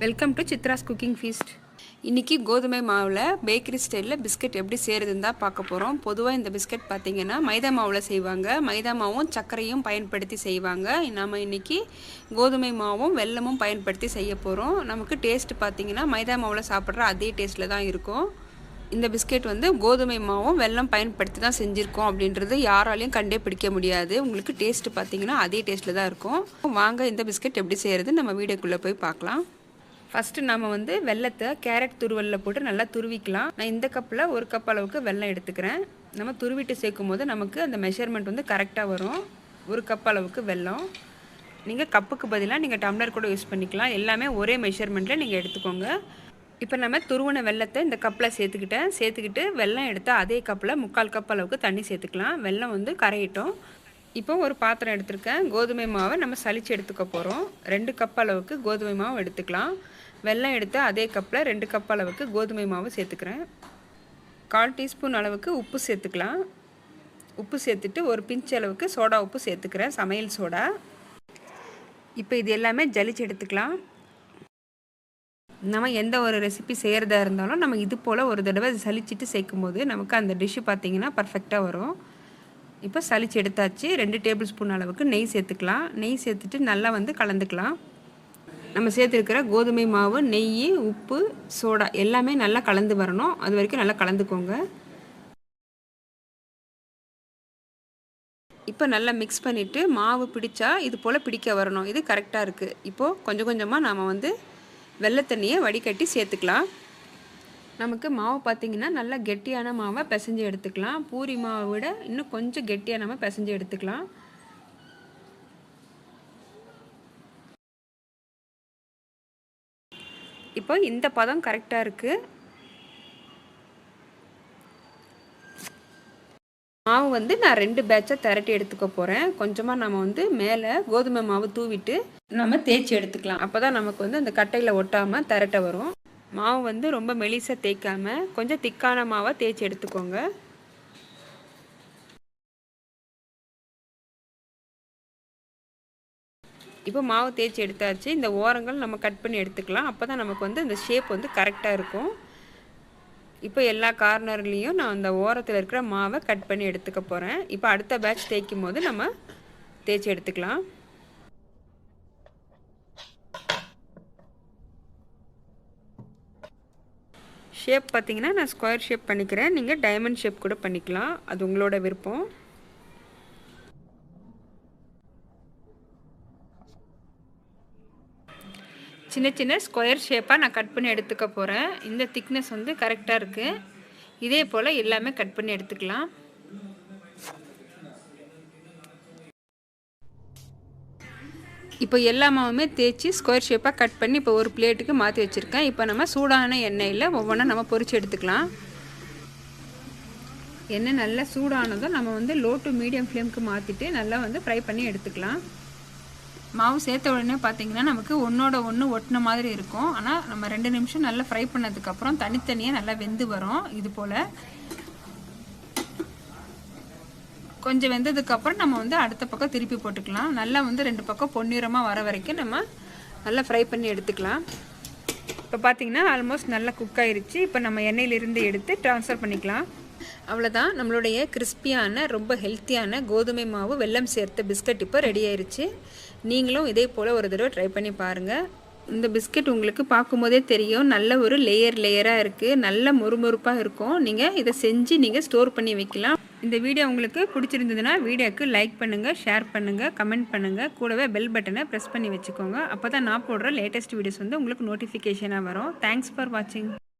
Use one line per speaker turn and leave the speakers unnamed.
Welcome to Chitra's cooking feast இன்றைக்கி கோதுமை மாவில் பேக்கரி ஸ்டைலில் பிஸ்கட் எப்படி செய்கிறதுன்னு தான் பார்க்க போகிறோம் பொதுவாக இந்த பிஸ்கட் பார்த்திங்கன்னா மைதா மாவில் செய்வாங்க. மைதா மாவும் சர்க்கரையும் பயன்படுத்தி செய்வாங்க. நாம் இன்றைக்கி கோதுமை மாவும் வெல்லமும் பயன்படுத்தி செய்ய போகிறோம் நமக்கு டேஸ்ட் பார்த்திங்கன்னா மைதா மாவில் சாப்பிட்ற அதே டேஸ்ட்டில் தான் இருக்கும். இந்த பிஸ்கெட் வந்து கோதுமை மாவும் வெல்லம் பயன்படுத்தி தான் செஞ்சுருக்கோம் அப்படின்றது யாராலையும் கண்டே பிடிக்க முடியாது. உங்களுக்கு டேஸ்ட்டு பார்த்தீங்கன்னா அதே டேஸ்ட்டில் தான் இருக்கும். வாங்க இந்த பிஸ்கெட் எப்படி செய்கிறது நம்ம வீடியோக்குள்ளே போய் பார்க்கலாம். ஃபஸ்ட்டு நாம் வந்து வெள்ளத்தை கேரட் துருவலில் போட்டு நல்லா துருவிக்கலாம். நான் இந்த கப்பில் ஒரு கப் அளவுக்கு வெல்லம் எடுத்துக்கிறேன். நம்ம துருவிட்டு சேர்க்கும் போது நமக்கு அந்த மெஷர்மெண்ட் வந்து கரெக்டாக வரும். ஒரு கப் அளவுக்கு வெல்லம். நீங்கள் கப்புக்கு பதிலாக நீங்கள் டம்ளர் கூட யூஸ் பண்ணிக்கலாம். எல்லாமே ஒரே மெஷர்மெண்ட்டில் நீங்கள் எடுத்துக்கோங்க. இப்போ நம்ம துருவன வெள்ளத்தை இந்த கப்பில் சேர்த்துக்கிட்டேன். சேர்த்துக்கிட்டு வெள்ளம் எடுத்தால் அதே கப்பில் முக்கால் கப் அளவுக்கு தண்ணி சேர்த்துக்கலாம். வெள்ளம் வந்து கரையிட்டோம். இப்போ ஒரு பாத்திரம் எடுத்திருக்கேன். கோதுமை மாவை நம்ம சளிச்சு எடுத்துக்க போகிறோம் ரெண்டு கப் அளவுக்கு கோதுமை மாவு எடுத்துக்கலாம். வெள்ளம் எடுத்து அதே கப்பில் ரெண்டு கப் அளவுக்கு கோதுமை மாவு சேர்த்துக்கிறேன். கால் டீஸ்பூன் அளவுக்கு உப்பு சேர்த்துக்கலாம். உப்பு சேர்த்துட்டு ஒரு பிஞ்ச் அளவுக்கு சோடா உப்பு சேர்த்துக்கிறேன். சமையல் சோடா. இப்போ இது எல்லாமே ஜலிச்சு எடுத்துக்கலாம். நம்ம எந்த ஒரு ரெசிபி செய்கிறதா இருந்தாலும் நம்ம இது போல் ஒரு தடவை சலிச்சிட்டு சேர்க்கும் போது நமக்கு அந்த டிஷ்ஷு பார்த்திங்கன்னா பர்ஃபெக்டாக வரும். இப்போ சளிச்சு எடுத்தாச்சு. ரெண்டு டேபிள் ஸ்பூன் அளவுக்கு நெய் சேர்த்துக்கலாம். நெய் சேர்த்துட்டு நல்லா வந்து கலந்துக்கலாம். நம்ம சேர்த்துருக்கிற கோதுமை மாவு நெய் உப்பு சோடா எல்லாமே நல்லா கலந்து வரணும். அது வரைக்கும் நல்லா கலந்துக்கோங்க. இப்போ நல்லா மிக்ஸ் பண்ணிவிட்டு மாவு பிடிச்சா இது போல் பிடிக்க வரணும். இது கரெக்டாக இருக்குது இப்போது கொஞ்சம் கொஞ்சமாக நாம் வந்து வெள்ளை தண்ணியை வடிகட்டி சேர்த்துக்கலாம். நமக்கு மாவு பார்த்திங்கன்னா நல்லா கெட்டியான மாவை பிசைஞ்சு எடுத்துக்கலாம். பூரி மாவை விட இன்னும் கொஞ்சம் கெட்டியாக நம்ம பிசைஞ்சு எடுத்துக்கலாம். இப்போ இந்த பதம் கரெக்டாக இருக்குது மாவு வந்து நான் ரெண்டு பேட்சாக திரட்டி எடுத்துக்க போகிறேன் கொஞ்சமாக நம்ம வந்து மேலே கோதுமை மாவு தூவிட்டு நம்ம தேய்ச்சி எடுத்துக்கலாம். அப்போ தான் நமக்கு வந்து அந்த கட்டையில் ஒட்டாமல் திரட்ட வரும். மாவு வந்து ரொம்ப மெலிசாக தேய்க்காமல் கொஞ்சம் திக்கான மாவை தேய்ச்சி எடுத்துக்கோங்க. இப்போ மாவு தேய்ச்சி எடுத்தாச்சு. இந்த ஓரங்கள் நம்ம கட் பண்ணி எடுத்துக்கலாம். அப்போ தான் நமக்கு வந்து இந்த ஷேப் வந்து கரெக்டாக இருக்கும். இப்போ எல்லா கார்னர்லேயும் நான் அந்த ஓரத்தில் இருக்கிற மாவை கட் பண்ணி எடுத்துக்க போகிறேன் இப்போ அடுத்த பேட்ச் தேய்க்கும் போது நம்ம தேய்ச்சி எடுத்துக்கலாம். ஷேப் பார்த்தீங்கன்னா நான் ஸ்கொயர் ஷேப் பண்ணிக்கிறேன். நீங்கள் டைமண்ட் ஷேப் கூட பண்ணிக்கலாம். அது உங்களோட விருப்பம். சின்ன சின்ன ஸ்கொயர் ஷேப்பாக நான் கட் பண்ணி எடுத்துக்க போகிறேன் இந்த திக்னஸ் வந்து கரெக்டாக இருக்குது இதே போல் எல்லாமே கட் பண்ணி எடுத்துக்கலாம். இப்போ எல்லா மாவுமே தேய்ச்சி ஸ்கொயர் ஷேப்பாக கட் பண்ணி இப்போ ஒரு பிளேட்டுக்கு மாற்றி வச்சுருக்கேன். இப்போ நம்ம சூடான எண்ணெயில் ஒவ்வொன்றா நம்ம பொறிச்சு எடுத்துக்கலாம். எண்ணெய் நல்லா சூடானதும் நம்ம வந்து லோ டு மீடியம் ஃப்ளேமுக்கு மாற்றிட்டு நல்லா வந்து ஃப்ரை பண்ணி எடுத்துக்கலாம். மாவு சேர்த்த உடனே பார்த்தீங்கன்னா நமக்கு ஒன்றோட ஒன்று ஒட்டின மாதிரி இருக்கும். ஆனால் நம்ம ரெண்டு நிமிஷம் நல்லா ஃப்ரை பண்ணதுக்கப்புறம் தனித்தனியாக நல்லா வெந்து வரும். இது போல் கொஞ்சம் வெந்ததுக்கப்புறம் நம்ம வந்து அடுத்த பக்கம் திருப்பி போட்டுக்கலாம். நல்லா வந்து ரெண்டு பக்கம் பொன்னிறமாக வர வரைக்கும் நம்ம நல்லா ஃப்ரை பண்ணி எடுத்துக்கலாம். இப்போ பார்த்தீங்கன்னா ஆல்மோஸ்ட் நல்லா குக் ஆயிருச்சு. இப்போ நம்ம எண்ணெயிலிருந்து எடுத்து ட்ரான்ஸ்ஃபர் பண்ணிக்கலாம். அவ்வளோதான் நம்மளுடைய கிறிஸ்பியான ரொம்ப ஹெல்த்தியான கோதுமை மாவு வெல்லம் சேர்த்த பிஸ்கட் இப்போ ரெடி ஆயிருச்சு. நீங்களும் இதே போல் ஒரு தடவை ட்ரை பண்ணி பாருங்கள் இந்த பிஸ்கட் உங்களுக்கு பார்க்கும்போதே தெரியும். நல்ல ஒரு லேயர் லேயராக இருக்குது நல்ல மொறுமொறுப்பாக இருக்கும். நீங்கள் இதை செஞ்சு நீங்கள் ஸ்டோர் பண்ணி வைக்கலாம். இந்த வீடியோ உங்களுக்கு பிடிச்சிருந்ததுன்னா வீடியோக்கு லைக் பண்ணுங்கள் ஷேர் பண்ணுங்கள் கமெண்ட் பண்ணுங்கள் கூடவே பெல் பட்டனை ப்ரெஸ் பண்ணி வச்சுக்கோங்க. அப்போ தான் நான் போடுற லேட்டஸ்ட் வீடியோஸ் வந்து உங்களுக்கு நோட்டிஃபிகேஷனாக வரும். தேங்க்ஸ் ஃபார் வாட்சிங்